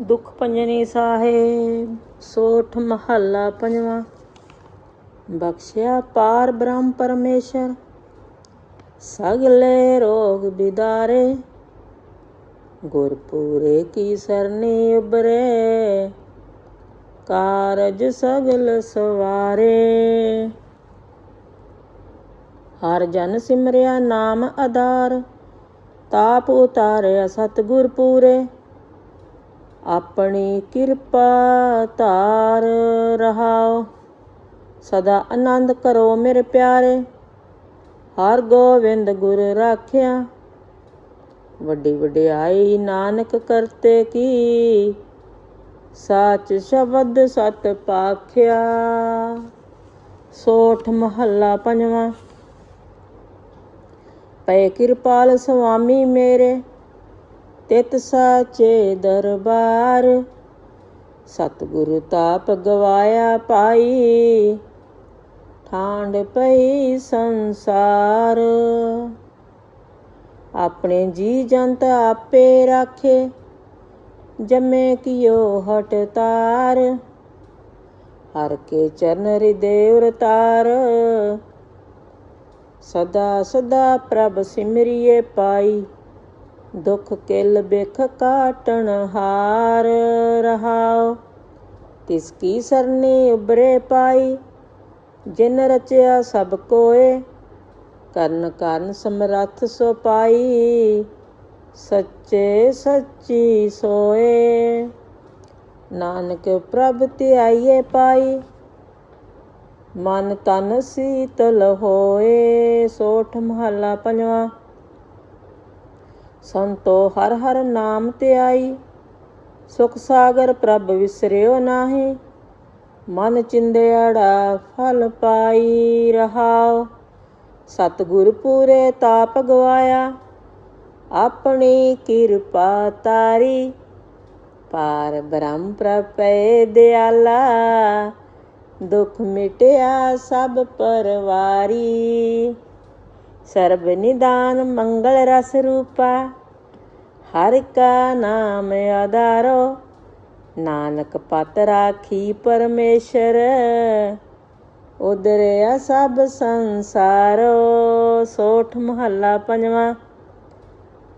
ਦੁਖ ਪੰਜਨੀ ਸਾਹਿਬ ਸੋਠ ਮਹੱਲਾ ਪੰਜਵਾਂ। ਬਖਸ਼ਿਆ ਪਾਰ ਬ੍ਰਹਮ ਪਰਮੇਸ਼ਰ, ਸਗਲੇ ਰੋਗ ਬਿਦਾਰੇ। ਗੁਰਪੂਰੇ ਕੀ ਸਰਨੀ ਉਬਰੇ ਕਾਰਜ ਸਗਲ ਸਵਾਰੇ। ਹਰ ਜਨ ਸਿਮਰਿਆ ਨਾਮ ਆਧਾਰ, ਤਾਪ ਉਤਾਰਿਆ ਸਤਿਗੁਰ ਪੂਰੇ। ਆਪਣੀ ਕਿਰਪਾ ਧਾਰ ਰਹਾਓ। ਸਦਾ ਆਨੰਦ ਕਰੋ ਮੇਰੇ ਪਿਆਰੇ। ਹਰ ਗੋਵਿੰਦ ਗੁਰ ਰਾਖਿਆ। ਵੱਡੀ ਵਡਿਆਈ ਨਾਨਕ ਕਰਤੇ ਕੀ। ਸਾਚ ਸ਼ਬਦ ਸਤ ਪਾਖਿਆ। ਸੋਠ ਮਹੱਲਾ ਪੰਜਵਾਂ। ਪਏ ਕਿਰਪਾਲ ਸੁਆਮੀ ਮੇਰੇ। ਤਿਤ ਸਾਚੇ ਦਰਬਾਰ। ਸਤਿਗੁਰੂ ਤਾਪ ਗਵਾਇਆ ਪਾਈ, ਠਾਂਡ ਪਈ ਸੰਸਾਰ। ਆਪਣੇ ਜੀ ਜੰਤ ਆਪੇ ਰਾਖੇ, ਜਮੇ ਕਿਓ ਹਟ ਤਾਰ। ਹਰ ਕੇ ਚਰਨ ਹਿਰਦੇ ਤਾਰ ਸਦਾ ਸਦਾ ਪ੍ਰਭ ਸਿਮਰਿਏ ਪਾਈ। ਦੁਖ ਕਿਲ ਬਿਖ ਕਾਟਣ ਹਾਰ ਰਹਾਓ ਤਿਸ ਕੀ ਸਰਨੀ ਉਬਰੇ ਪਾਈ, ਜਿਨ ਰਚਿਆ ਸਭ ਕੋਏ। ਕਰਨ ਕਰਨ ਸਮਰੱਥ ਸੋ ਪਾਈ, ਸੱਚੇ ਸੱਚੀ ਸੋਏ। ਨਾਨਕ ਪ੍ਰਭ ਧਿਆਈਏ ਪਾਈ, ਮਨ ਤਨ ਸੀਤਲ ਹੋਏ। ਸੋਠ ਮਹੱਲਾ ਪੰਜਵਾਂ। ਸੰਤੋ ਹਰ ਹਰ ਨਾਮ ਧਿਆਈ ਸੁਖ ਸਾਗਰ ਪ੍ਰਭ ਵਿਸਰਿਓ ਨਾਹੀ। ਮਨ ਚਿੰਦਿਆੜਾ ਫਲ ਪਾਈ ਰਹਾਓ। ਸਤਿਗੁਰ ਪੂਰੇ ਤਾਪ ਗਵਾਇਆ। ਆਪਣੀ ਕਿਰਪਾ ਤਾਰੀ। ਪਾਰ ਬ੍ਰਹਮ ਪ੍ਰਪੈ ਦਿਆਲਾ। ਦੁਖ ਮਿਟਿਆ ਸਭ ਪਰਵਾਰੀ। ਸਰਬ ਨਿਦਾਨ ਮੰਗਲ ਰਸ ਰੂਪਾ, ਹਰ ਕਾ ਨਾਮ ਆਧਾਰੋ, ਨਾਨਕ ਪਤ ਰਾਖੀ ਪਰਮੇਸ਼ਰ, ਉਦਰਿਆ ਸਭ ਸੰਸਾਰੋ, ਸੋਠ ਮਹੱਲਾ ਪੰਜਵਾਂ,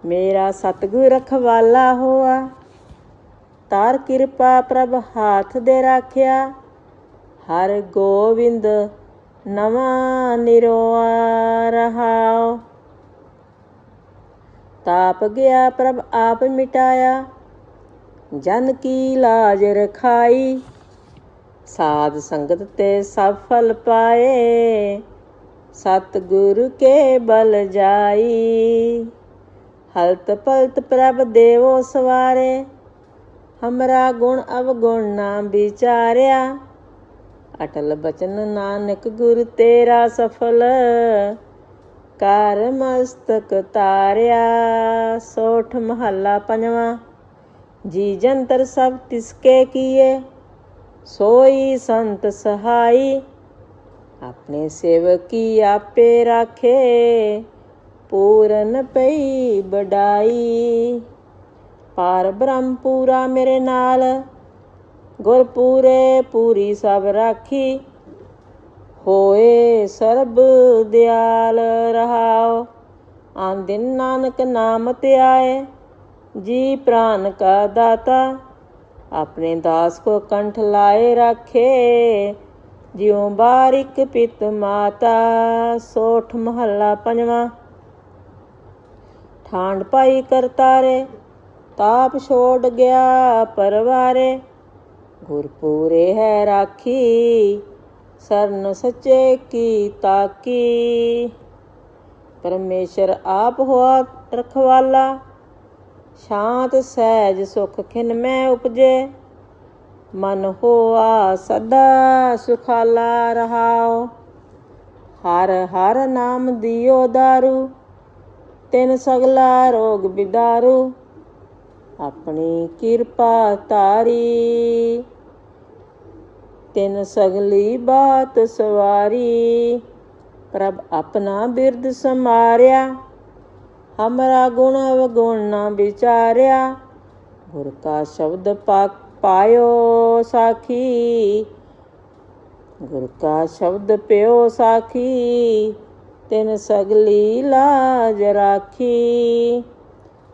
ਮੇਰਾ ਸਤਿਗੁਰ ਰਖਵਾਲਾ ਹੋਆ, ਤਾਰ ਕਿਰਪਾ ਪ੍ਰਭ ਹਾਥ ਦੇ ਰਾਖਿਆ, ਹਰ ਗੋਵਿੰਦ ਨਵਾਂ ਨਿਰੋਆ ਰਹਾਓ ਤਾਪ ਗਿਆ ਪ੍ਰਭ ਆਪ ਮਿਟਾਇਆ, ਜਨ ਕੀ ਲਾਜ ਰਖਾਈ। ਸਾਧ ਸੰਗਤ ਤੇ ਸਫਲ ਪਾਏ, ਸਤਿਗੁਰ ਕੇ ਬਲ ਜਾਈ। ਹਲਤ ਪਲਤ ਪ੍ਰਭ ਦੇਵੋ ਸਵਾਰੇ, ਹਮਰਾ ਗੁਣ ਅਵਗੁਣ ਨਾ ਵਿਚਾਰਿਆ। ਅਟਲ ਬਚਨ ਨਾਨਕ ਗੁਰ ਤੇਰਾ ਸਫਲ। ਕਰ ਮਸਤਕ ਤਾਰਿਆ, ਸੋਠ ਮਹੱਲਾ ਪੰਜਵਾਂ। ਜੀ ਜੰਤਰ ਸਭ ਤਿਸਕੇ ਕੀਏ, ਸੋਈ ਸੰਤ ਸਹਾਈ। ਆਪਣੇ ਸੇਵਕੀ ਆਪੇ ਰਾਖੇ, ਪੂਰਨ ਪਈ ਬਡਾਈ ਪਾਰ ਬ੍ਰਹਮ ਪੂਰਾ ਮੇਰੇ ਨਾਲ ਗੁਰਪੂਰੇ ਪੂਰੀ ਸਭ ਰਾਖੀ, ਹੋਏ ਸਰਬ ਦਿਆਲ ਰਹਾਓ ਆਨ ਦਿਨ ਨਾਨਕ ਨਾਮ ਧਿਆਏ, ਜੀ ਪ੍ਰਾਨ ਕਾ ਦਾਤਾ, ਆਪਣੇ ਦਾਸ ਕੋ ਕੰਠ ਲਾਏ ਰੱਖੇ। ਜਿਉ ਬਾਰਿਕ ਪਿਤ ਮਾਤਾ, ਸੋਠ ਮਹੱਲਾ ਪੰਜਵਾਂ। ਠਾਂਡ ਪਾਈ ਕਰਤਾਰੇ, ਤਾਪ ਛੋੜ ਗਿਆ ਪਰਵਾਰੇ। ਗੁਰਪੂਰੇ ਹੈ ਰਾਖੀ, ਸਰਨ ਸੱਚੇ ਕੀ ਤਾਕੀ। ਪਰਮੇਸ਼ਰ ਆਪ ਹੋਆ ਰਖਵਾਲਾ, ਸ਼ਾਂਤ ਸਹਿਜ ਸੁਖ ਖਿਨ ਮੈਂ ਉਪਜੇ। ਮਨ ਹੋਆ ਸਦਾ ਸੁਖਾਲਾ ਰਹਾਓ ਹਰ ਹਰ ਨਾਮ ਦਿਓ ਦਾਰੂ, ਤਿਨ ਸਗਲਾ ਰੋਗ ਬਿਦਾਰੂ। ਆਪਣੀ ਕਿਰਪਾ ਤਾਰੀ ਤਿੰਨ ਸਗਲੀ ਬਾਤ ਸਵਾਰੀ। ਪ੍ਰਭ ਆਪਣਾ ਬਿਰਦ ਸਮਾਰਿਆ ਹਮਰਾ ਗੁਣ ਅਵਗੁਣ ਨਾ ਵਿਚਾਰਿਆ। ਗੁਰ ਕਾ ਸ਼ਬਦ ਪਾ, ਪਾਇਓ ਸਾਖੀ। ਗੁਰ ਕਾ ਸ਼ਬਦ ਪਿਓ ਸਾਖੀ। ਤਿਨ ਸਗਲੀ ਲਾਜ ਰਾਖੀ।